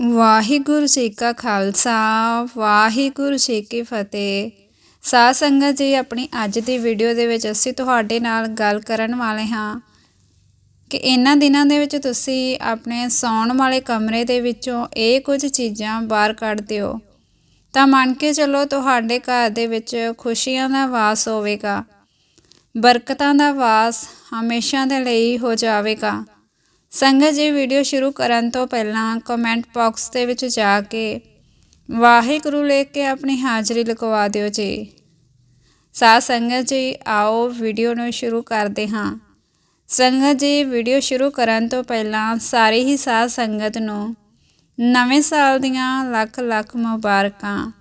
ਵਾਹਿਗੁਰੂ ਜੀ ਕਾ ਖਾਲਸਾ, ਵਾਹਿਗੁਰੂ ਜੀ ਕੀ ਫਤਿਹ। ਸਾਧ ਸੰਗਤ ਜੀ, ਆਪਣੀ ਅੱਜ ਦੀ ਵੀਡੀਓ ਦੇ ਵਿੱਚ ਅਸੀਂ ਤੁਹਾਡੇ ਨਾਲ ਗੱਲ ਕਰਨ ਵਾਲੇ ਹਾਂ ਕਿ ਇਹਨਾਂ ਦਿਨਾਂ ਦੇ ਵਿੱਚ ਤੁਸੀਂ ਆਪਣੇ ਸੌਣ ਵਾਲੇ ਕਮਰੇ ਦੇ ਵਿੱਚੋਂ ਇਹ ਕੁਝ ਚੀਜ਼ਾਂ ਬਾਹਰ ਕੱਢ ਦਿਓ। ਤਾਂ ਮੰਨ ਕੇ ਚੱਲੋ ਤੁਹਾਡੇ ਘਰ ਦੇ ਵਿੱਚ ਖੁਸ਼ੀਆਂ ਦਾ ਵਾਸ ਹੋਵੇਗਾ, ਬਰਕਤਾਂ ਦਾ ਵਾਸ ਹਮੇਸ਼ਾ ਦੇ ਲਈ ਹੋ ਜਾਵੇਗਾ। ਸੰਗਤ ਜੀ ਵੀਡੀਓ ਸ਼ੁਰੂ ਕਰਨ ਤੋਂ ਪਹਿਲਾਂ ਕਮੈਂਟ ਬਾਕਸ ਦੇ ਵਿੱਚ ਜਾ ਕੇ ਵਾਹਿਗੁਰੂ ਲੈ ਕੇ ਆਪਣੀ ਹਾਜ਼ਰੀ ਲਗਵਾ ਦਿਓ ਜੀ। ਸਾਧ ਸੰਗਤ ਜੀ, ਆਓ ਵੀਡੀਓ ਨੂੰ ਸ਼ੁਰੂ ਕਰਦੇ ਹਾਂ। ਸੰਗਤ ਜੀ ਵੀਡੀਓ ਸ਼ੁਰੂ ਕਰਨ ਤੋਂ ਪਹਿਲਾਂ ਸਾਰੀ ਹੀ ਸਾਧ ਸੰਗਤ ਨੂੰ ਨਵੇਂ ਸਾਲ ਦੀਆਂ ਲੱਖ ਲੱਖ ਮੁਬਾਰਕਾਂ।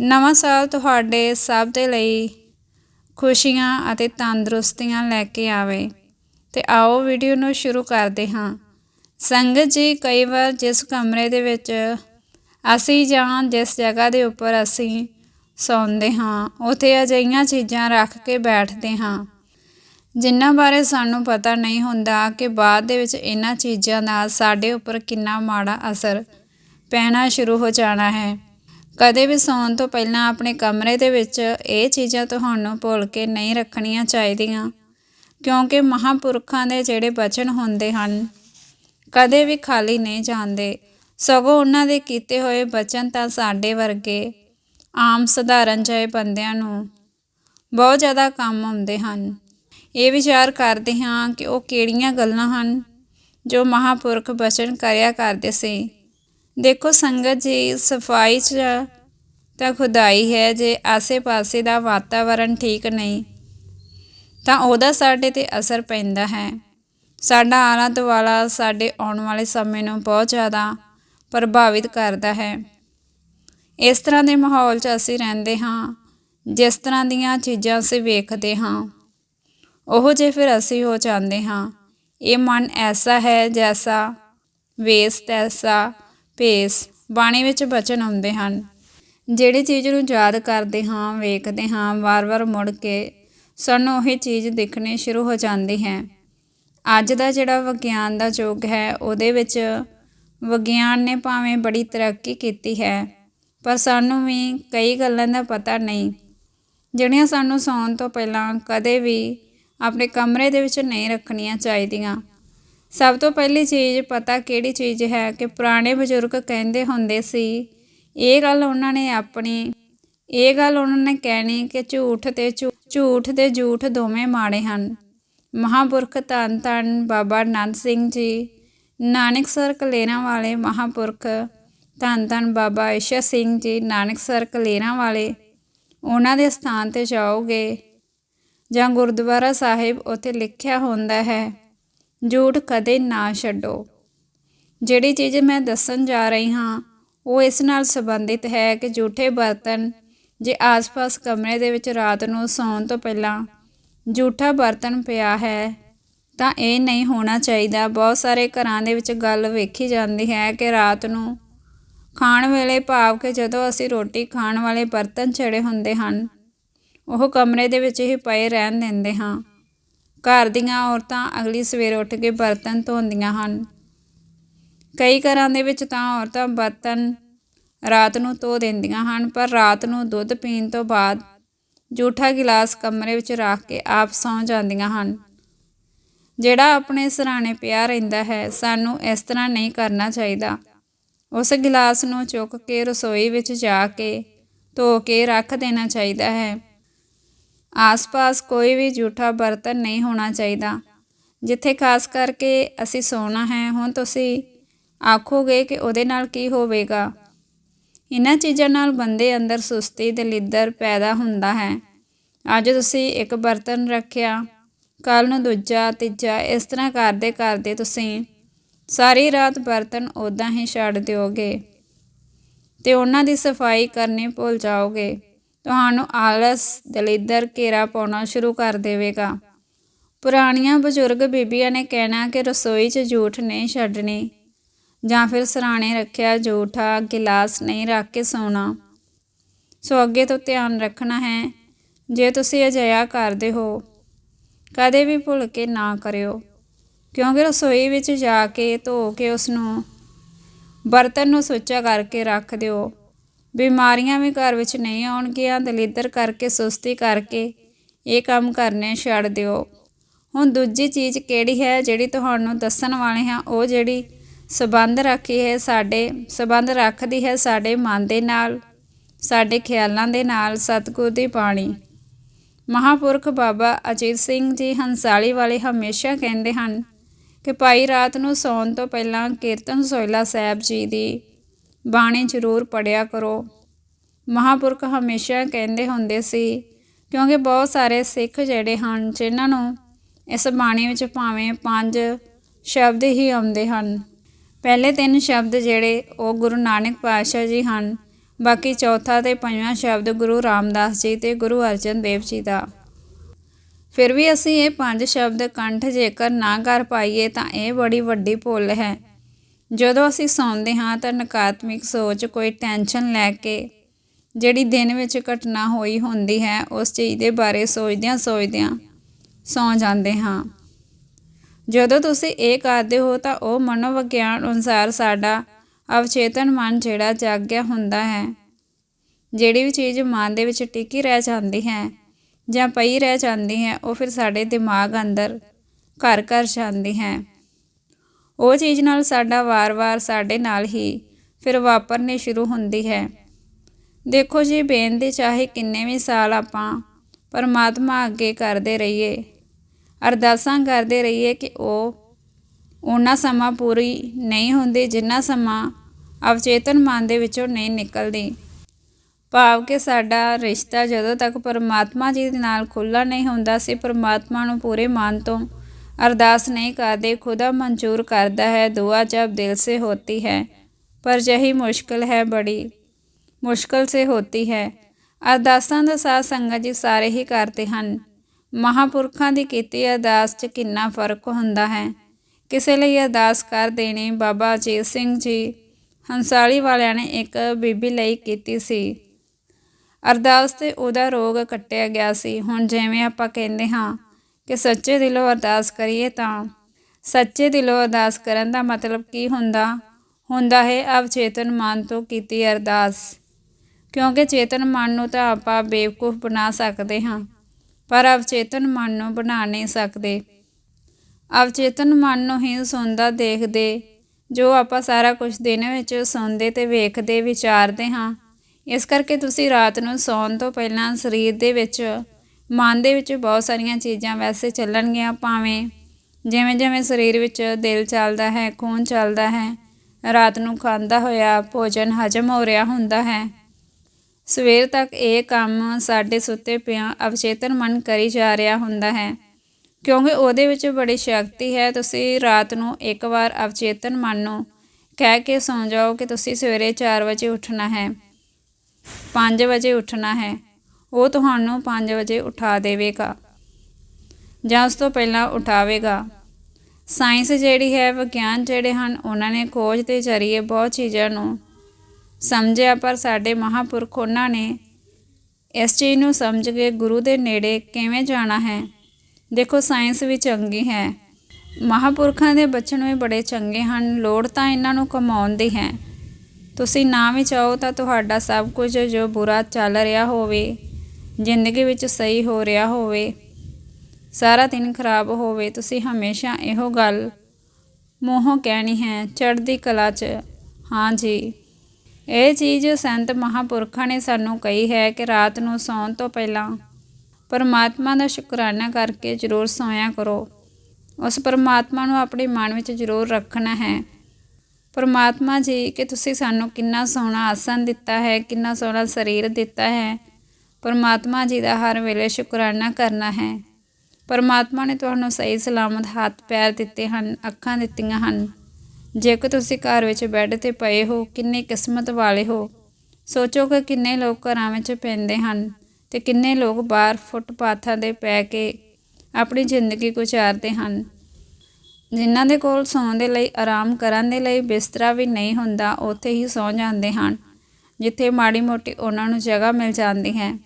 ਨਵਾਂ ਸਾਲ ਤੁਹਾਡੇ ਸਭ ਦੇ ਲਈ ਖੁਸ਼ੀਆਂ ਅਤੇ ਤੰਦਰੁਸਤੀਆਂ ਲੈ ਕੇ ਆਵੇ। ਤੇ ਆਓ ਵੀਡੀਓ ਨੂੰ ਸ਼ੁਰੂ ਕਰਦੇ ਹਾਂ। ਸੰਗਤ ਜੀ, ਕਈ ਵਾਰ ਜਿਸ ਕਮਰੇ ਦੇ ਵਿੱਚ ਅਸੀਂ ਜਾਂ ਜਿਸ ਜਗ੍ਹਾ ਦੇ ਉੱਪਰ ਅਸੀਂ ਸੌਂਦੇ ਹਾਂ, ਉਥੇ ਅਜਿਹੀਆਂ ਚੀਜ਼ਾਂ ਰੱਖ ਕੇ ਬੈਠਦੇ ਹਾਂ। ਜਿਨ੍ਹਾਂ ਬਾਰੇ ਸਾਨੂੰ ਪਤਾ ਨਹੀਂ ਹੁੰਦਾ ਕਿ ਬਾਅਦ ਦੇ ਵਿੱਚ ਇਹਨਾਂ ਚੀਜ਼ਾਂ ਦਾ ਸਾਡੇ ਉੱਪਰ ਕਿੰਨਾ ਮਾੜਾ ਅਸਰ ਪੈਣਾ ਸ਼ੁਰੂ ਹੋ ਜਾਣਾ ਹੈ। ਕਦੇ ਵੀ ਸੌਣ ਤੋਂ ਪਹਿਲਾਂ ਆਪਣੇ ਕਮਰੇ ਦੇ ਵਿੱਚ ਇਹ ਚੀਜ਼ਾਂ ਤੁਹਾਨੂੰ ਭੁੱਲ ਕੇ ਨਹੀਂ ਰੱਖਣੀਆਂ ਚਾਹੀਦੀਆਂ। ਕਿਉਂਕਿ ਮਹਾਪੁਰਖਾਂ ਦੇ ਜਿਹੜੇ ਬਚਨ ਹੁੰਦੇ ਹਨ, ਕਦੇ ਵੀ ਖਾਲੀ ਨਹੀਂ ਜਾਂਦੇ। ਸਗੋਂ ਉਹਨਾਂ ਦੇ ਕੀਤੇ ਹੋਏ ਬਚਨ ਤਾਂ ਸਾਡੇ ਵਰਗੇ, ਆਮ ਸਧਾਰਨ ਜਿਹੇ ਬੰਦਿਆਂ ਨੂੰ ਬਹੁਤ ਜ਼ਿਆਦਾ ਕੰਮ ਆਉਂਦੇ ਹਨ। ਇਹ ਵਿਚਾਰ ਕਰਦੇ ਹਾਂ ਕਿ ਉਹ ਕਿਹੜੀਆਂ ਗੱਲਾਂ ਹਨ ਜੋ ਮਹਾਪੁਰਖ ਬਚਨ ਕਰਿਆ ਕਰਦੇ ਸੀ। ਦੇਖੋ ਸੰਗਤ ਜੀ, ਸਫ਼ਾਈ 'ਚ ਤਾਂ ਖੁਦਾਈ ਹੈ, ਜੇ ਆਸੇ-ਪਾਸੇ ਦਾ ਵਾਤਾਵਰਣ ਠੀਕ ਨਹੀਂ ਤਾਂ ਉਹਦਾ ਸਾਡੇ ਤੇ ਅਸਰ ਪੈਂਦਾ ਹੈ। ਸਾਡਾ ਆਲਾ ਦੁਆਲਾ ਸਾਡੇ ਆਉਣ ਵਾਲੇ ਸਮੇਂ ਨੂੰ ਬਹੁਤ ਜ਼ਿਆਦਾ ਪ੍ਰਭਾਵਿਤ ਕਰਦਾ ਹੈ। ਇਸ ਤਰ੍ਹਾਂ ਦੇ ਮਾਹੌਲ 'ਚ ਅਸੀਂ ਰਹਿੰਦੇ ਹਾਂ, ਜਿਸ ਤਰ੍ਹਾਂ ਦੀਆਂ ਚੀਜ਼ਾਂ ਅਸੀਂ ਵੇਖਦੇ ਹਾਂ। ਉਹ ਜੇ ਫਿਰ ਅਸੀਂ ਹੋ ਜਾਂਦੇ ਹਾਂ। ਇਹ ਮਨ ਐਸਾ ਹੈ ਜੈਸਾ ਵੇਸ ਤੈਸਾ ਭੇਸ ਬਾਣੀ ਵਿੱਚ ਬਚਨ ਆਉਂਦੇ ਹਨ। ਜਿਹੜੀ ਚੀਜ਼ ਨੂੰ ਯਾਦ ਕਰਦੇ ਹਾਂ, ਵੇਖਦੇ ਹਾਂ, ਵਾਰ-ਵਾਰ ਮੁੜ ਕੇ ਸਾਨੂੰ ਉਹ ਚੀਜ਼ ਦਿਖਣੀ ਸ਼ੁਰੂ ਹੋ ਜਾਂਦੀ ਹੈ। ਅੱਜ ਦਾ ਜਿਹੜਾ ਵਿਗਿਆਨ ਦਾ ਯੁੱਗ ਹੈ, ਉਹਦੇ ਵਿੱਚ ਵਿਗਿਆਨ ਨੇ ਭਾਵੇਂ ਬੜੀ ਤਰੱਕੀ ਕੀਤੀ ਹੈ, ਪਰ ਸਾਨੂੰ ਵੀ ਕਈ ਗੱਲਾਂ ਦਾ ਪਤਾ ਨਹੀਂ। ਜਿਹੜੀਆਂ ਸਾਨੂੰ ਸੌਣ ਤੋਂ ਪਹਿਲਾਂ ਕਦੇ ਵੀ ਆਪਣੇ ਕਮਰੇ ਦੇ ਵਿੱਚ ਨਹੀਂ ਰੱਖਣੀਆਂ ਚਾਹੀਦੀਆਂ। ਸਭ ਤੋਂ ਪਹਿਲੀ ਚੀਜ਼ ਪਤਾ ਕਿਹੜੀ ਚੀਜ਼ ਹੈ ਕਿ ਪੁਰਾਣੇ ਬਜ਼ੁਰਗ ਕਹਿੰਦੇ ਹੁੰਦੇ ਸੀ, ਇਹ ਗੱਲ ਉਹਨਾਂ ਨੇ ਆਪਣੀ, ਇਹ ਗੱਲ ਉਹਨਾਂ ਨੇ ਕਹਿਣੀ ਕਿ ਝੂਠ ਤੇ ਝੂਠ ਝੂਠ ਤੇ ਝੂਠ ਦੋਵੇਂ ਮਾੜੇ ਹਨ। ਮਹਾਪੁਰਖ ਧੰਨ ਧੰਨ ਬਾਬਾ ਨੰਦ ਸਿੰਘ ਜੀ। ਨਾਨਕਸਰ ਕਲੇਰਾਂ ਵਾਲੇ ਮਹਾਪੁਰਖ ਧੰਨ ਧੰਨ ਬਾਬਾ ਈਸ਼ਾ ਸਿੰਘ ਜੀ ਨਾਨਕਸਰ ਕਲੇਰਾਂ ਵਾਲੇ, ਉਹਨਾਂ ਦੇ ਸਥਾਨ ਤੇ ਜਾਓਗੇ ਜਾਂ ਗੁਰਦੁਆਰਾ ਸਾਹਿਬ ਉੱਥੇ ਲਿਖਿਆ ਹੁੰਦਾ ਹੈ, ਝੂਠ ਕਦੇ ਨਾ ਛੱਡੋ। ਜਿਹੜੀ ਚੀਜ਼ ਮੈਂ ਦੱਸਣ ਜਾ ਰਹੀ ਹਾਂ, ਉਹ ਇਸ ਨਾਲ ਸੰਬੰਧਿਤ ਹੈ ਕਿ ਝੂਠੇ ਬਰਤਨ ਜੇ ਆਸ-ਪਾਸ ਕਮਰੇ ਦੇ ਵਿੱਚ ਰਾਤ ਨੂੰ ਸੌਣ ਤੋਂ ਪਹਿਲਾਂ ਝੂਠਾ ਬਰਤਨ ਪਿਆ ਹੈ, ਤਾਂ ਇਹ ਨਹੀਂ ਹੋਣਾ ਚਾਹੀਦਾ। ਬਹੁਤ ਸਾਰੇ ਘਰਾਂ ਦੇ ਵਿੱਚ ਗੱਲ ਵੇਖੀ ਜਾਂਦੀ ਹੈ ਕਿ ਰਾਤ ਨੂੰ ਖਾਣ ਵੇਲੇ ਭਾਵ ਕਿ ਜਦੋਂ ਅਸੀਂ ਰੋਟੀ ਖਾਣ ਵਾਲੇ ਬਰਤਨ ਛੜੇ ਹੁੰਦੇ ਹਨ, ਉਹ ਕਮਰੇ ਦੇ ਵਿੱਚ ਹੀ ਪਏ ਰਹਿਣ ਦਿੰਦੇ ਹਾਂ। ਘਰ ਦੀਆਂ ਔਰਤਾਂ ਅਗਲੀ ਸਵੇਰ ਉੱਠ ਕੇ ਬਰਤਨ ਧੋਂਦੀਆਂ ਹਨ। ਕਈ ਘਰਾਂ ਦੇ ਵਿੱਚ ਤਾਂ ਔਰਤਾਂ ਬਰਤਨ ਰਾਤ ਨੂੰ ਧੋ ਦਿੰਦੀਆਂ ਹਨ, ਪਰ ਰਾਤ ਨੂੰ ਦੁੱਧ ਪੀਣ ਤੋਂ ਬਾਅਦ ਜੂਠਾ ਗਿਲਾਸ ਕਮਰੇ ਵਿੱਚ ਰੱਖ ਕੇ ਆਪ ਸੌਂ ਜਾਂਦੀਆਂ ਹਨ। ਜਿਹੜਾ ਆਪਣੇ ਸਰਾਣੇ ਪਿਆ ਰਹਿੰਦਾ ਹੈ, ਸਾਨੂੰ ਇਸ ਤਰ੍ਹਾਂ ਨਹੀਂ ਕਰਨਾ ਚਾਹੀਦਾ। ਉਸ ਗਿਲਾਸ ਨੂੰ ਚੁੱਕ ਕੇ ਰਸੋਈ ਵਿੱਚ ਜਾ ਕੇ ਧੋ ਕੇ ਰੱਖ ਦੇਣਾ ਚਾਹੀਦਾ ਹੈ। ਆਸ-ਪਾਸ ਕੋਈ ਵੀ ਝੂਠਾ ਬਰਤਨ ਨਹੀਂ ਹੋਣਾ ਚਾਹੀਦਾ। ਜਿੱਥੇ ਖਾਸ ਕਰਕੇ ਅਸੀਂ ਸੌਣਾ ਹੈ, ਹੁਣ ਤੁਸੀਂ ਆਖੋਗੇ ਕਿ ਉਹਦੇ ਨਾਲ ਕੀ ਹੋਵੇਗਾ? ਇਹਨਾਂ ਚੀਜ਼ਾਂ ਨਾਲ ਬੰਦੇ ਅੰਦਰ ਸੁਸਤੀ ਤੇ ਲਿੱਦਰ ਪੈਦਾ ਹੁੰਦਾ ਹੈ। ਅੱਜ ਤੁਸੀਂ ਇੱਕ ਬਰਤਨ ਰੱਖਿਆ ਕੱਲ ਨੂੰ ਦੂਜਾ, ਤੀਜਾ, ਇਸ ਤਰ੍ਹਾਂ ਕਰਦੇ ਕਰਦੇ ਤੁਸੀਂ ਸਾਰੀ ਰਾਤ ਬਰਤਨ ਉਦਾਂ ਹੀ ਛੱਡ ਦਿਓਗੇ ਤੇ ਉਹਨਾਂ ਦੀ ਸਫ਼ਾਈ ਕਰਨੀ ਭੁੱਲ ਜਾਓਗੇ। ਤੁਹਾਨੂੰ ਆਲਸ ਦਲਿੱਦਰ ਘੇਰਾ ਪਾਉਣਾ ਸ਼ੁਰੂ ਕਰ ਦੇਵੇਗਾ। ਪੁਰਾਣੀਆਂ ਬਜ਼ੁਰਗ ਬੀਬੀਆਂ ਨੇ ਕਹਿਣਾ ਕਿ ਰਸੋਈ 'ਚ ਝੂਠ ਨਹੀਂ ਛੱਡਣੀ। ਜਾਂ ਫਿਰ ਸਰਾਣੇ ਰੱਖਿਆ, ਜੂਠਾ, ਗਿਲਾਸ ਨਹੀਂ ਰੱਖ ਕੇ ਸੌਣਾ। ਸੋ ਅੱਗੇ ਤੋਂ ਧਿਆਨ ਰੱਖਣਾ ਹੈ, ਜੇ ਤੁਸੀਂ ਅਜਿਹਾ ਕਰਦੇ ਹੋ, ਕਦੇ ਵੀ ਭੁੱਲ ਕੇ ਨਾ ਕਰਿਓ। ਕਿਉਂਕਿ ਰਸੋਈ ਵਿੱਚ ਜਾ ਕੇ ਧੋ ਕੇ ਉਸ ਨੂੰ ਬਰਤਨ ਨੂੰ ਸੁੱਚਾ ਕਰਕੇ ਰੱਖ ਦਿਓ। ਬਿਮਾਰੀਆਂ ਵੀ ਘਰ ਵਿੱਚ ਨਹੀਂ ਆਉਣਗੀਆਂ, ਦਲਿੱਦਰ ਕਰਕੇ, ਸੁਸਤੀ ਕਰਕੇ ਇਹ ਕੰਮ ਕਰਨੇ ਛੱਡ ਦਿਓ। ਹੁਣ ਦੂਜੀ ਚੀਜ਼ ਕਿਹੜੀ ਹੈ, ਜਿਹੜੀ ਤੁਹਾਨੂੰ ਦੱਸਣ ਵਾਲੇ ਹਾਂ, ਉਹ ਜਿਹੜੀ ਸਬੰਧ ਰੱਖੀ ਹੈ ਸਾਡੇ, ਸਬੰਧ ਰੱਖਦੀ ਹੈ ਸਾਡੇ ਮਨ ਦੇ ਨਾਲ, ਸਾਡੇ ਖਿਆਲਾਂ ਦੇ ਨਾਲ ਸਤਿਗੁਰ ਦੀ ਬਾਣੀ। ਮਹਾਪੁਰਖ ਬਾਬਾ ਅਜੀਤ ਸਿੰਘ ਜੀ ਹੰਸਾਲੀ ਵਾਲੇ ਹਮੇਸ਼ਾ ਕਹਿੰਦੇ ਹਨ ਕਿ ਭਾਈ ਰਾਤ ਨੂੰ ਸੌਣ ਤੋਂ ਪਹਿਲਾਂ ਕੀਰਤਨ ਸੋਇਲਾ ਸਾਹਿਬ ਜੀ ਦੀ ਬਾਣੀ ਜ਼ਰੂਰ ਪੜਿਆ ਕਰੋ। ਮਹਾਪੁਰਖ ਹਮੇਸ਼ਾ ਕਹਿੰਦੇ ਹੁੰਦੇ ਸੀ, ਕਿਉਂਕਿ ਬਹੁਤ ਸਾਰੇ ਸਿੱਖ ਜਿਹੜੇ ਹਨ, ਜਿਨ੍ਹਾਂ ਨੂੰ ਇਸ ਬਾਣੀ ਵਿੱਚ ਭਾਵੇਂ ਪੰਜ ਸ਼ਬਦ ਹੀ ਆਉਂਦੇ ਹਨ ਪਹਿਲੇ ਤਿੰਨ ਸ਼ਬਦ ਜਿਹੜੇ ਉਹ ਗੁਰੂ ਨਾਨਕ ਪਾਤਸ਼ਾਹ ਜੀ ਹਨ, ਬਾਕੀ ਚੌਥਾ ਤੇ ਪੰਜਵਾਂ ਸ਼ਬਦ ਗੁਰੂ ਰਾਮਦਾਸ ਜੀ ਤੇ ਗੁਰੂ ਅਰਜਨ ਦੇਵ ਜੀ ਦਾ। ਫਿਰ ਵੀ ਅਸੀਂ ਇਹ ਪੰਜ ਸ਼ਬਦ ਕੰਠ ਜੇਕਰ ਨਾ ਕਰ ਪਾਈਏ ਤਾਂ ਇਹ ਬੜੀ ਵੱਡੀ ਭੁੱਲ ਹੈ। ਜਦੋਂ ਅਸੀਂ ਸੌਂਦੇ ਹਾਂ ਤਾਂ ਨਕਾਰਾਤਮਕ ਸੋਚ ਕੋਈ ਟੈਨਸ਼ਨ ਲੈ ਕੇ ਜਿਹੜੀ ਦਿਨ ਵਿੱਚ ਘਟਨਾ ਹੋਈ ਹੁੰਦੀ ਹੈ, ਉਸ ਚੀਜ਼ ਦੇ ਬਾਰੇ ਸੋਚਦਿਆਂ ਸੋਚਦਿਆਂ ਸੌਂ ਜਾਂਦੇ ਹਾਂ। ਜਦੋਂ ਤੁਸੀਂ ਇਹ ਕਰਦੇ ਹੋ ਤਾਂ ਉਹ ਮਨੋਵਿਗਿਆਨ ਅਨੁਸਾਰ ਸਾਡਾ ਅਵਚੇਤਨ ਮਨ ਜਿਹੜਾ ਜਾਗਿਆ ਹੁੰਦਾ ਹੈ। ਜਿਹੜੀ ਵੀ ਚੀਜ਼ ਮਨ ਦੇ ਵਿੱਚ ਟਿਕੀ ਰਹਿ ਜਾਂਦੀ ਹੈ ਜਾਂ ਪਈ ਰਹਿ ਜਾਂਦੀ ਹੈ, ਉਹ ਫਿਰ ਸਾਡੇ ਦਿਮਾਗ ਅੰਦਰ ਘਰ ਘਰ ਜਾਂਦੀ ਹੈ। ਉਹ ਚੀਜ਼ ਨਾਲ ਸਾਡਾ ਵਾਰ-ਵਾਰ ਸਾਡੇ ਨਾਲ ਹੀ ਫਿਰ ਵਾਪਰਨੇ ਸ਼ੁਰੂ ਹੁੰਦੀ ਹੈ। ਦੇਖੋ ਜੀ, ਬੇਨਤੀ ਚਾਹੇ ਕਿੰਨੇ ਵੀ ਸਾਲ ਆਪਾਂ ਪਰਮਾਤਮਾ ਅੱਗੇ ਕਰਦੇ ਰਹੀਏ ਅਰਦਾਸਾਂ ਕਰਦੇ ਰਹੀਏ ਕਿ ਉਹ ਉਹਨਾਂ ਸਮਾਂ ਪੂਰੀ ਨਹੀਂ ਹੁੰਦੀ, ਜਿੰਨਾ ਸਮਾਂ ਅਵਚੇਤਨ ਮਨ ਦੇ ਵਿੱਚੋਂ ਨਹੀਂ ਨਿਕਲਦੀ। ਭਾਵ ਕਿ ਸਾਡਾ ਰਿਸ਼ਤਾ ਜਦੋਂ ਤੱਕ ਪਰਮਾਤਮਾ ਜੀ ਦੇ ਨਾਲ ਖੁੱਲਾ ਨਹੀਂ ਹੁੰਦਾ ਸੀ, ਪਰਮਾਤਮਾ ਨੂੰ ਪੂਰੇ ਮਨ ਤੋਂ ਅਰਦਾਸ ਨਹੀਂ ਕਰਦੇ, ਖੁਦਾ ਮਨਜ਼ੂਰ ਕਰਦਾ ਹੈ, ਦੁਆ ਜਬ ਦਿਲ ਸੇ ਹੋਤੀ ਹੈ। ਪਰ ਜਹੀ ਮੁਸ਼ਕਲ ਹੈ, ਬੜੀ ਮੁਸ਼ਕਲ ਸੇ ਹੋਤੀ ਹੈ। ਅਰਦਾਸਾਂ ਦਾ ਸਾਥ ਸੰਗਤ ਜੀ ਸਾਰੇ ਹੀ ਕਰਦੇ ਹਨ। ਮਹਾਪੁਰਖਾਂ ਦੀ ਕੀਤੀ ਅਰਦਾਸ 'ਚ ਕਿੰਨਾ ਫ਼ਰਕ ਹੁੰਦਾ ਹੈ। ਕਿਸੇ ਲਈ ਅਰਦਾਸ ਕਰ ਦੇਣੀ ਬਾਬਾ ਅਜੀਤ ਸਿੰਘ ਜੀ ਹੰਸਾਲੀ ਵਾਲਿਆਂ ਨੇ ਇੱਕ ਬੀਬੀ ਲਈ ਕੀਤੀ ਸੀ। ਅਰਦਾਸ ਤੇ ਉਹਦਾ ਰੋਗ ਕੱਟਿਆ ਗਿਆ ਸੀ। ਹੁਣ ਜਿਵੇਂ ਆਪਾਂ ਕਹਿੰਦੇ ਹਾਂ ਕਿ ਸੱਚੇ ਦਿਲੋਂ ਅਰਦਾਸ ਕਰੀਏ ਤਾਂ ਸੱਚੇ ਦਿਲੋਂ ਅਰਦਾਸ ਕਰਨ ਦਾ ਮਤਲਬ ਕੀ ਹੁੰਦਾ? ਹੁੰਦਾ ਹੈ ਅਵਚੇਤਨ ਮਨ ਤੋਂ ਕੀਤੀ ਅਰਦਾਸ। ਕਿਉਂਕਿ ਚੇਤਨ ਮਨ ਨੂੰ ਤਾਂ ਆਪਾਂ ਬੇਵਕੂਫ ਬਣਾ ਸਕਦੇ ਹਾਂ। ਪਰ ਅਵਚੇਤਨ ਮਨ ਨੂੰ ਬਣਾ ਨਹੀਂ ਸਕਦੇ। ਅਵਚੇਤਨ ਮਨ ਨੂੰ ਹੀ ਸੁਣਦਾ ਦੇਖਦੇ, ਜੋ ਆਪਾਂ ਸਾਰਾ ਕੁਝ ਦਿਨ ਵਿੱਚ ਸੁਣਦੇ ਤੇ ਵੇਖਦੇ, ਵਿਚਾਰਦੇ ਹਾਂ। ਇਸ ਕਰਕੇ ਤੁਸੀਂ ਰਾਤ ਨੂੰ ਸੌਣ ਤੋਂ ਪਹਿਲਾਂ ਸਰੀਰ ਦੇ ਵਿੱਚ, ਮਨ ਦੇ ਵਿੱਚ ਬਹੁਤ ਸਾਰੀਆਂ ਚੀਜ਼ਾਂ ਵੈਸੇ ਚੱਲਣਗੀਆਂ, ਭਾਵੇਂ ਜਿਵੇਂ ਜਿਵੇਂ ਸਰੀਰ ਵਿੱਚ ਦਿਲ ਚੱਲਦਾ ਹੈ, ਖੂਨ ਚੱਲਦਾ ਹੈ, ਰਾਤ ਨੂੰ ਖਾਂਦਾ ਹੋਇਆ ਭੋਜਨ ਹਜਮ ਹੋ ਰਿਹਾ ਹੁੰਦਾ ਹੈ। ਸਵੇਰ ਤੱਕ ਇਹ ਕੰਮ ਸਾਡੇ ਸੁੱਤੇ ਪਿਆ ਅਵਚੇਤਨ ਮਨ ਕਰੀ ਜਾ ਰਿਹਾ ਹੁੰਦਾ ਹੈ। ਕਿਉਂਕਿ ਉਹਦੇ ਵਿੱਚ ਬੜੀ ਸ਼ਕਤੀ ਹੈ, ਤੁਸੀਂ ਰਾਤ ਨੂੰ ਇੱਕ ਵਾਰ ਅਵਚੇਤਨ ਮਨ ਨੂੰ ਕਹਿ ਕੇ ਸੌਂ ਜਾਓ ਕਿ ਤੁਸੀਂ ਸਵੇਰੇ 4 ਵਜੇ ਉੱਠਣਾ ਹੈ 5 ਵਜੇ ਉੱਠਣਾ ਹੈ। ਉਹ ਤੁਹਾਨੂੰ 5 ਵਜੇ ਉਠਾ ਦੇਵੇਗਾ ਜਾਂ ਉਸ ਤੋਂ ਪਹਿਲਾਂ ਉਠਾਵੇਗਾ। ਸਾਇੰਸ ਜਿਹੜੀ ਹੈ, ਵਿਗਿਆਨ ਜਿਹੜੇ ਹਨ, ਉਹਨਾਂ ਨੇ ਖੋਜ ਦੇ ਜ਼ਰੀਏ ਬਹੁਤ ਚੀਜ਼ਾਂ ਨੂੰ ਸਮਝਿਆ, ਪਰ ਸਾਡੇ ਮਹਾਪੁਰਖ ਉਹਨਾਂ ਨੇ ਇਸ ਚੀਜ਼ ਨੂੰ ਸਮਝ ਕੇ ਗੁਰੂ ਦੇ ਨੇੜੇ ਕਿਵੇਂ ਜਾਣਾ ਹੈ? ਦੇਖੋ, ਸਾਇੰਸ ਵੀ ਚੰਗੀ ਹੈ। ਮਹਾਪੁਰਖਾਂ ਦੇ ਬਚਨ ਵੀ ਬੜੇ ਚੰਗੇ ਹਨ। ਲੋੜ ਤਾਂ ਇਹਨਾਂ ਨੂੰ ਕਮਾਉਣ ਦੀ ਹੈ। ਤੁਸੀਂ ਨਾ ਵੀ ਚਾਹੋ ਤਾਂ ਤੁਹਾਡਾ ਸਭ ਕੁਝ ਜੋ ਬੁਰਾ ਚੱਲ ਰਿਹਾ ਹੋਵੇ, ਜ਼ਿੰਦਗੀ ਵਿੱਚ ਸਹੀ ਹੋ ਰਿਹਾ ਹੋਵੇ, ਸਾਰਾ ਦਿਨ ਖਰਾਬ ਹੋਵੇ, ਤੁਸੀਂ ਹਮੇਸ਼ਾ ਇਹੋ ਗੱਲ ਮੂੰਹੋਂ ਕਹਿਣੀ ਹੈ, ਚੜ੍ਹਦੀ ਕਲਾ 'ਚ। ਹਾਂ ਜੀ। ਇਹ ਚੀਜ਼ ਸੰਤ ਮਹਾਪੁਰਖਾਂ ਨੇ ਸਾਨੂੰ ਕਹੀ ਹੈ ਕਿ ਰਾਤ ਨੂੰ ਸੌਣ ਤੋਂ ਪਹਿਲਾਂ ਪਰਮਾਤਮਾ ਦਾ ਸ਼ੁਕਰਾਨਾ ਕਰਕੇ ਜ਼ਰੂਰ ਸੌਂਇਆ ਕਰੋ। ਉਸ ਪਰਮਾਤਮਾ ਨੂੰ ਆਪਣੇ ਮਨ ਵਿੱਚ ਜ਼ਰੂਰ ਰੱਖਣਾ ਹੈ। ਪਰਮਾਤਮਾ ਜੀ, ਕਿ ਤੁਸੀਂ ਸਾਨੂੰ ਕਿੰਨਾ ਸੋਹਣਾ ਆਸਨ ਦਿੱਤਾ ਹੈ, ਕਿੰਨਾ ਸੋਹਣਾ ਸਰੀਰ ਦਿੱਤਾ ਹੈ। ਪਰਮਾਤਮਾ ਜੀ ਦਾ ਹਰ ਵੇਲੇ ਸ਼ੁਕਰਾਨਾ ਕਰਨਾ ਹੈ। ਪਰਮਾਤਮਾ ਨੇ ਤੁਹਾਨੂੰ ਸਹੀ ਸਲਾਮਤ ਹੱਥ ਪੈਰ ਦਿੱਤੇ ਹਨ, ਅੱਖਾਂ ਦਿੱਤੀਆਂ ਹਨ। ਜੇਕਰ ਤੁਸੀਂ ਘਰ ਵਿੱਚ ਬੈੱਡ ਤੇ ਪਏ ਹੋ, ਕਿੰਨੀ ਕਿਸਮਤ ਵਾਲੇ ਹੋ? ਸੋਚੋ ਕਿ ਕਿੰਨੇ ਲੋਕ ਘਰਾਂ ਵਿੱਚ ਪੈਂਦੇ ਹਨ ਤੇ ਕਿੰਨੇ ਲੋਕ ਬਾਹਰ ਫੁੱਟਪਾਥਾਂ ਦੇ ਪੈ ਕੇ ਆਪਣੀ ਜ਼ਿੰਦਗੀ ਗੁਜ਼ਾਰਦੇ ਹਨ। ਜਿਨ੍ਹਾਂ ਦੇ ਕੋਲ ਸੌਣ ਦੇ ਲਈ, ਆਰਾਮ ਕਰਨ ਦੇ ਲਈ ਬਿਸਤਰਾ ਵੀ ਨਹੀਂ ਹੁੰਦਾ, ਉੱਥੇ ਹੀ ਸੌ ਜਾਂਦੇ ਹਨ, ਜਿੱਥੇ ਮਾੜੀ ਮੋਟੀ ਉਹਨਾਂ ਨੂੰ ਜਗ੍ਹਾ ਮਿਲ ਜਾਂਦੀ ਹੈ।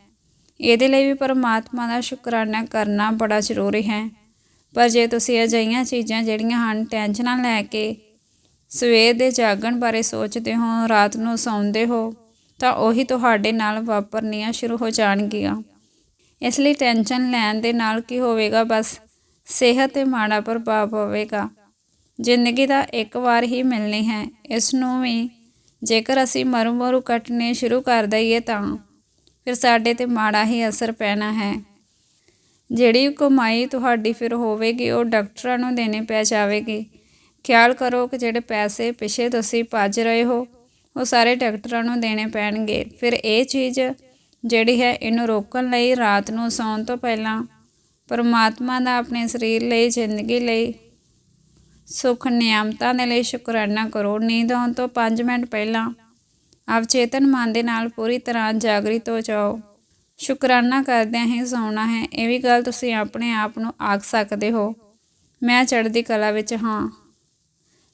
ਇਹਦੇ ਲਈ ਵੀ ਪਰਮਾਤਮਾ ਦਾ ਸ਼ੁਕਰਾਨਾ ਕਰਨਾ ਬੜਾ ਜ਼ਰੂਰੀ ਹੈ। ਪਰ ਜੇ ਤੁਸੀਂ ਅਜਿਹੀਆਂ ਚੀਜ਼ਾਂ ਜਿਹੜੀਆਂ ਹਨ, ਟੈਨਸ਼ਨਾਂ ਲੈ ਕੇ ਸਵੇਰ ਦੇ ਜਾਗਣ ਬਾਰੇ ਸੋਚਦੇ ਹੋ, ਰਾਤ ਨੂੰ ਸੌਂਦੇ ਹੋ, ਤਾਂ ਉਹੀ ਤੁਹਾਡੇ ਨਾਲ ਵਾਪਰਨੀਆਂ ਸ਼ੁਰੂ ਹੋ ਜਾਣਗੀਆਂ। ਇਸ ਲਈ ਟੈਨਸ਼ਨ ਲੈਣ ਦੇ ਨਾਲ ਕੀ ਹੋਵੇਗਾ? ਬਸ ਸਿਹਤ ਤੇ ਮਾੜਾ ਪ੍ਰਭਾਵ ਪਵੇਗਾ ਜ਼ਿੰਦਗੀ ਦਾ ਇੱਕ ਵਾਰ ਹੀ ਮਿਲਣੀ ਹੈ। ਇਸ ਨੂੰ ਵੀ ਜੇਕਰ ਅਸੀਂ ਮਰੂ ਮਰੂ ਕੱਟਣੇ ਸ਼ੁਰੂ ਕਰ ਦਈਏ ਤਾਂ ਫਿਰ ਸਾਡੇ ਤੇ ਮਾੜਾ ਹੀ ਅਸਰ ਪੈਣਾ ਹੈ। ਜਿਹੜੀ ਕਮਾਈ ਤੁਹਾਡੀ ਫਿਰ ਹੋਵੇਗੀ, ਉਹ ਡਾਕਟਰਾਂ ਨੂੰ ਦੇਣੇ ਪੈ ਜਾਵੇਗੀ। ਖਿਆਲ ਕਰੋ ਕਿ ਜਿਹੜੇ ਪੈਸੇ ਪਿਛੇ ਤੁਸੀਂ ਭੱਜ ਰਹੇ ਹੋ, ਉਹ ਸਾਰੇ ਡਾਕਟਰਾਂ ਨੂੰ ਦੇਣੇ ਪੈਣਗੇ। ਫਿਰ ਇਹ ਚੀਜ਼ ਜਿਹੜੀ ਹੈ, ਇਹਨੂੰ ਰੋਕਣ ਲਈ ਰਾਤ ਨੂੰ ਸੌਣ ਤੋਂ ਪਹਿਲਾਂ ਪਰਮਾਤਮਾ ਦਾ ਆਪਣੇ ਸਰੀਰ ਲਈ, ਜ਼ਿੰਦਗੀ ਲਈ ਸੁਖ ਨਿਯਮਤਾਂ ਦੇ ਲਈ ਸ਼ੁਕਰਾਨਾ ਕਰੋ। ਨੀਂਦ ਆਉਣ ਤੋਂ 5 ਮਿੰਟ ਪਹਿਲਾਂ ਆਪ ਚੇਤਨ ਮਨ ਦੇ ਨਾਲ ਪੂਰੀ ਤਰ੍ਹਾਂ ਜਾਗਰਿਤ ਹੋ ਜਾਓ। ਸ਼ੁਕਰਾਨਾ ਕਰਦਿਆਂ ਹੀ ਸੌਣਾ ਹੈ। ਇਹ ਵੀ ਗੱਲ ਤੁਸੀਂ ਆਪਣੇ ਆਪ ਨੂੰ ਆਖ ਸਕਦੇ ਹੋ। ਮੈਂ ਚੜ੍ਹਦੀ ਕਲਾ ਵਿੱਚ ਹਾਂ।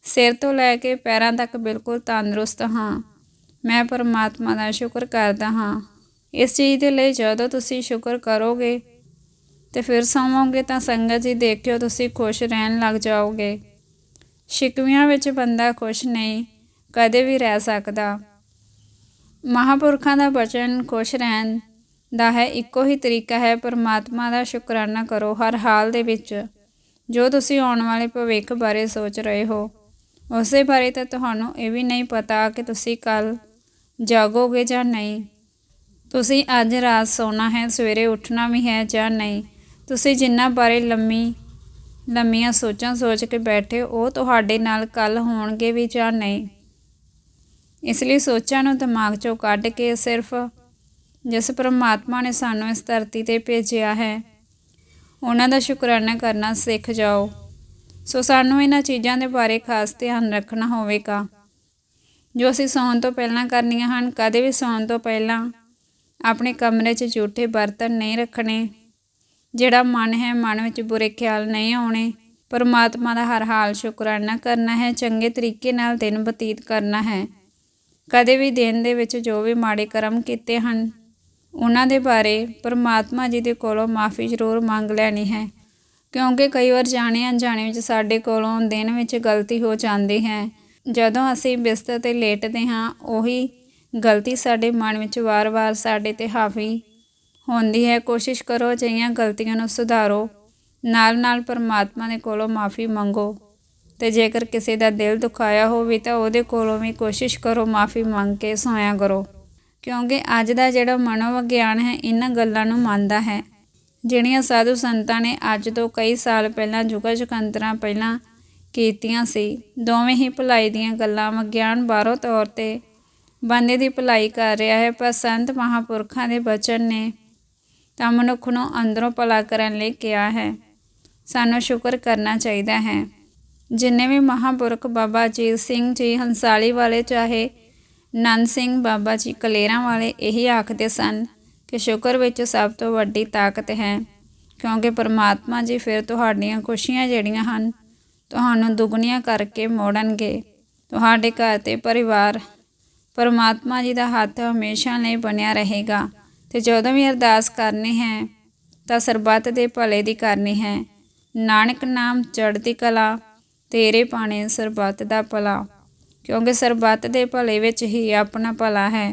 ਸਿਰ ਤੋਂ ਲੈ ਕੇ ਪੈਰਾਂ ਤੱਕ ਬਿਲਕੁਲ ਤੰਦਰੁਸਤ ਹਾਂ। ਮੈਂ ਪਰਮਾਤਮਾ ਦਾ ਸ਼ੁਕਰ ਕਰਦਾ ਹਾਂ। ਇਸ ਚੀਜ਼ ਦੇ ਲਈ ਜਦੋਂ ਤੁਸੀਂ ਸ਼ੁਕਰ ਕਰੋਗੇ ਤੇ ਫਿਰ ਸੌਵੋਗੇ ਤਾਂ ਸੰਗਤ ਜੀ ਦੇਖਿਓ ਤੁਸੀਂ ਖੁਸ਼ ਰਹਿਣ ਲੱਗ ਜਾਓਗੇ। ਸ਼ਿਕਵਿਆਂ ਵਿੱਚ ਬੰਦਾ ਖੁਸ਼ ਨਹੀਂ, ਕਦੇ ਵੀ ਰਹਿ ਸਕਦਾ। ਮਹਾਪੁਰਖਾਂ ਦਾ ਬਚਨ ਖੁਸ਼ ਰਹਿਣ ਦਾ ਹੈ ਇੱਕੋ ਹੀ ਤਰੀਕਾ ਹੈ, ਪਰਮਾਤਮਾ ਦਾ ਸ਼ੁਕਰਾਨਾ ਕਰੋ ਹਰ ਹਾਲ ਦੇ ਵਿੱਚ। ਜੋ ਤੁਸੀਂ ਆਉਣ ਵਾਲੇ ਭਵਿੱਖ ਬਾਰੇ ਸੋਚ ਰਹੇ ਹੋ ਉਸੇ ਬਾਰੇ ਤਾਂ ਤੁਹਾਨੂੰ ਇਹ ਵੀ ਨਹੀਂ ਪਤਾ ਕਿ ਤੁਸੀਂ ਕੱਲ ਜਾਗੋਗੇ ਜਾਂ ਨਹੀਂ। ਤੁਸੀਂ ਅੱਜ ਰਾਤ ਸੌਣਾ ਹੈ, ਸਵੇਰੇ ਉੱਠਣਾ ਵੀ ਹੈ ਜਾਂ ਨਹੀਂ। ਤੁਸੀਂ ਜਿੰਨਾ ਬਾਰੇ ਲੰਮੀ, ਲੰਮੀਆਂ ਸੋਚਾਂ ਸੋਚ ਕੇ ਬੈਠੇ ਉਹ ਤੁਹਾਡੇ ਨਾਲ ਕੱਲ ਹੋਣਗੇ ਵੀ ਜਾਂ ਨਹੀਂ। ਇਸ ਲਈ ਸੋਚਾਂ ਨੂੰ ਦਿਮਾਗ ਚੋਂ ਕੱਢ ਕੇ ਸਿਰਫ ਜਿਸ ਪਰਮਾਤਮਾ ਨੇ ਸਾਨੂੰ ਇਸ ਧਰਤੀ ਤੇ ਭੇਜਿਆ ਹੈ, ਉਹਨਾਂ ਦਾ ਸ਼ੁਕਰਾਨਾ ਕਰਨਾ ਸਿੱਖ ਜਾਓ। ਸੋ ਸਾਨੂੰ ਇਹਨਾਂ ਚੀਜ਼ਾਂ ਦੇ ਬਾਰੇ ਖਾਸ ਧਿਆਨ ਰੱਖਣਾ ਹੋਵੇਗਾ। ਜੋ ਅਸੀਂ ਸੌਣ ਤੋਂ ਪਹਿਲਾਂ ਕਰਨੀਆਂ ਹਨ, ਕਦੇ ਵੀ ਸੌਣ ਤੋਂ ਪਹਿਲਾਂ ਆਪਣੇ ਕਮਰੇ 'ਚ ਝੂਠੇ ਬਰਤਨ ਨਹੀਂ ਰੱਖਣੇ, ਜਿਹੜਾ ਮਨ ਹੈ ਮਨ ਵਿੱਚ ਬੁਰੇ ਖਿਆਲ ਨਹੀਂ ਆਉਣੇ, ਪਰਮਾਤਮਾ ਦਾ ਹਰ ਹਾਲ ਸ਼ੁਕਰਾਨਾ ਕਰਨਾ ਹੈ, ਚੰਗੇ ਤਰੀਕੇ ਨਾਲ ਦਿਨ ਬਤੀਤ ਕਰਨਾ ਹੈ। ਕਦੇ ਵੀ ਦਿਨ ਦੇ ਵਿੱਚ ਜੋ ਵੀ ਮਾੜੇ ਕਰਮ ਕੀਤੇ ਹਨ, ਉਹਨਾਂ ਦੇ ਬਾਰੇ ਪਰਮਾਤਮਾ ਜੀ ਦੇ ਕੋਲੋਂ ਮਾਫੀ ਜ਼ਰੂਰ ਮੰਗ ਲੈਣੀ ਹੈ। ਕਿਉਂਕਿ ਕਈ ਵਾਰ ਜਾਣੇ ਅਣਜਾਣੇ ਵਿੱਚ ਸਾਡੇ ਕੋਲੋਂ ਦਿਨ ਵਿੱਚ ਗਲਤੀ ਹੋ ਜਾਂਦੀ ਹੈ। ਜਦੋਂ ਅਸੀਂ ਬਿਸਤਰ ਤੇ ਲੇਟਦੇ ਹਾਂ, ਉਹੀ ਗਲਤੀ ਸਾਡੇ ਮਨ ਵਿੱਚ ਵਾਰ-ਵਾਰ ਸਾਡੇ ਤੇ ਹਾਵੀ ਹੁੰਦੀ ਹੈ। ਕੋਸ਼ਿਸ਼ ਕਰੋ ਅਜਿਹੀਆਂ ਗਲਤੀਆਂ ਨੂੰ ਸੁਧਾਰੋ। ਨਾਲ-ਨਾਲ ਪਰਮਾਤਮਾ ਦੇ ਕੋਲੋਂ ਮਾਫੀ ਮੰਗੋ। ਤੇ ਜੇਕਰ ਕਿਸੇ ਦਾ ਦਿਲ ਦੁਖਾਇਆ ਹੋਵੇ ਤਾਂ ਉਹਦੇ ਕੋਲੋਂ ਵੀ ਕੋਸ਼ਿਸ਼ ਕਰੋ ਮਾਫੀ ਮੰਗ ਕੇ ਸੋਇਆ ਕਰੋ। ਕਿਉਂਕਿ ਅੱਜ ਦਾ ਜਿਹੜਾ ਮਨੋਵਿਗਿਆਨ ਹੈ, ਇਹਨਾਂ ਗੱਲਾਂ ਨੂੰ ਮੰਨਦਾ ਹੈ। ਜਿਹੜੀਆਂ ਸਾਧੂ ਸੰਤਾਂ ਨੇ ਅੱਜ ਤੋਂ ਕਈ ਸਾਲ ਪਹਿਲਾਂ ਜੁਗਾ ਜੁਕੰਤਰਾਂ ਪਹਿਲਾਂ ਕੀਤੀਆਂ ਸੀ, ਦੋਵੇਂ ਹੀ ਭਲਾਈ ਦੀਆਂ ਗੱਲਾਂ ਵਿਗਿਆਨ ਬਾਹਰੋਂ ਤੌਰ ਤੇ ਬੰਦੇ ਦੀ ਭਲਾਈ ਕਰ ਰਿਹਾ ਹੈ, ਪਰ ਸੰਤ ਮਹਾਪੁਰਖਾਂ ਦੇ ਬਚਨ ਨੇ ਤਾਂ ਮਨੁੱਖ ਨੂੰ ਅੰਦਰੋਂ ਭਲਾ ਕਰਨ ਲਈ ਕਿਹਾ ਹੈ। ਸਾਨੂੰ ਸ਼ੁਕਰ ਕਰਨਾ ਚਾਹੀਦਾ ਹੈ। ਜਿੰਨੇ ਵੀ ਮਹਾਪੁਰਖ ਬਾਬਾ ਅਜੀਤ ਸਿੰਘ ਜੀ ਹੰਸਾਲੀ ਵਾਲੇ ਚਾਹੇ ਨੰਦ ਸਿੰਘ ਬਾਬਾ ਜੀ ਕਲੇਰਾਂ ਵਾਲੇ ਇਹੀ ਆਖਦੇ ਸਨ ਕਿ ਸ਼ੁਕਰ ਵਿੱਚ ਸਭ ਤੋਂ ਵੱਡੀ ਤਾਕਤ ਹੈ, ਕਿਉਂਕਿ ਪਰਮਾਤਮਾ ਜੀ ਫਿਰ ਤੁਹਾਡੀਆਂ ਖੁਸ਼ੀਆਂ ਜਿਹੜੀਆਂ ਹਨ, ਤੁਹਾਨੂੰ ਦੁੱਗਣੀਆਂ ਕਰਕੇ ਮੋੜਨਗੇ। ਤੁਹਾਡੇ ਘਰ ਤੇ ਪਰਿਵਾਰ ਪਰਮਾਤਮਾ ਜੀ ਦਾ ਹੱਥ ਹਮੇਸ਼ਾ ਲਈ ਬਣਿਆ ਰਹੇਗਾ ਤੇ ਜਦੋਂ ਵੀ ਅਰਦਾਸ ਕਰਨੀ ਹੈ, ਤਾਂ ਸਰਬੱਤ ਦੇ ਭਲੇ ਦੀ ਕਰਨੀ ਹੈ। ਨਾਨਕ ਨਾਮ ਚੜ੍ਹਦੀ ਕਲਾ, ਤੇਰੇ ਪਾਣੇ ਸਰਬੱਤ ਦਾ ਭਲਾ, ਕਿਉਂਕਿ ਸਰਬੱਤ ਦੇ ਭਲੇ ਵਿੱਚ ਹੀ ਆਪਣਾ ਭਲਾ ਹੈ।